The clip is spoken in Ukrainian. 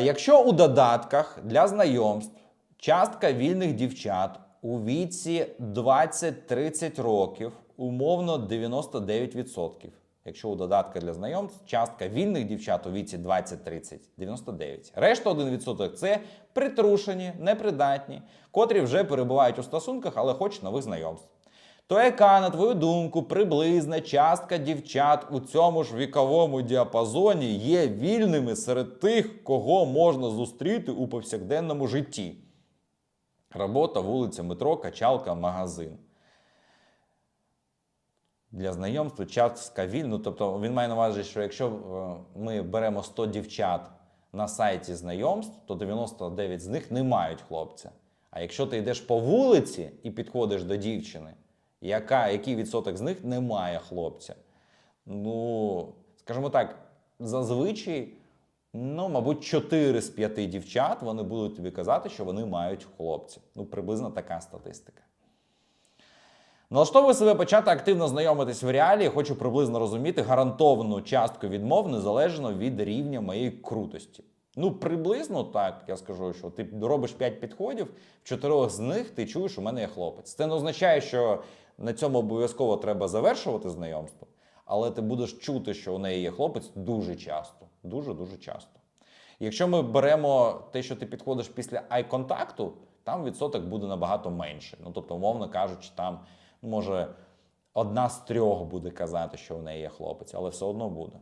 Якщо у додатках для знайомств частка вільних дівчат у віці 20-30 років, умовно 99%. Якщо у додатках для знайомств частка вільних дівчат у віці 20-30 99. Решта 1% це притрушені, непридатні, котрі вже перебувають у стосунках, але хочуть нових знайомств. То яка, на твою думку, приблизна частка дівчат у цьому ж віковому діапазоні є вільними серед тих, кого можна зустріти у повсякденному житті? Робота, вулиця, метро, качалка, магазин. Для знайомства частка вільну. Тобто він має на увазі, що якщо е, ми беремо 100 дівчат на сайті знайомств, то 99 з них не мають хлопця. А якщо ти йдеш по вулиці і підходиш до дівчини, яка, який відсоток з них не має хлопця? Ну, скажімо так, зазвичай, ну, мабуть, 4 з 5 дівчат вони будуть тобі казати, що вони мають хлопця. Ну, приблизно така статистика. Налаштовую себе почати активно знайомитись в реалі, хочу приблизно розуміти гарантовану частку відмов незалежно від рівня моєї крутості. Ну, приблизно так, я скажу, що ти робиш 5 підходів, в чотирьох з них ти чуєш, що у мене є хлопець. Це не означає, що на цьому обов'язково треба завершувати знайомство, але ти будеш чути, що у неї є хлопець дуже часто. Дуже-дуже часто. Якщо ми беремо те, що ти підходиш після ай-контакту, там відсоток буде набагато менший. Ну, тобто, умовно кажучи, там може одна з трьох буде казати, що у неї є хлопець, але все одно буде.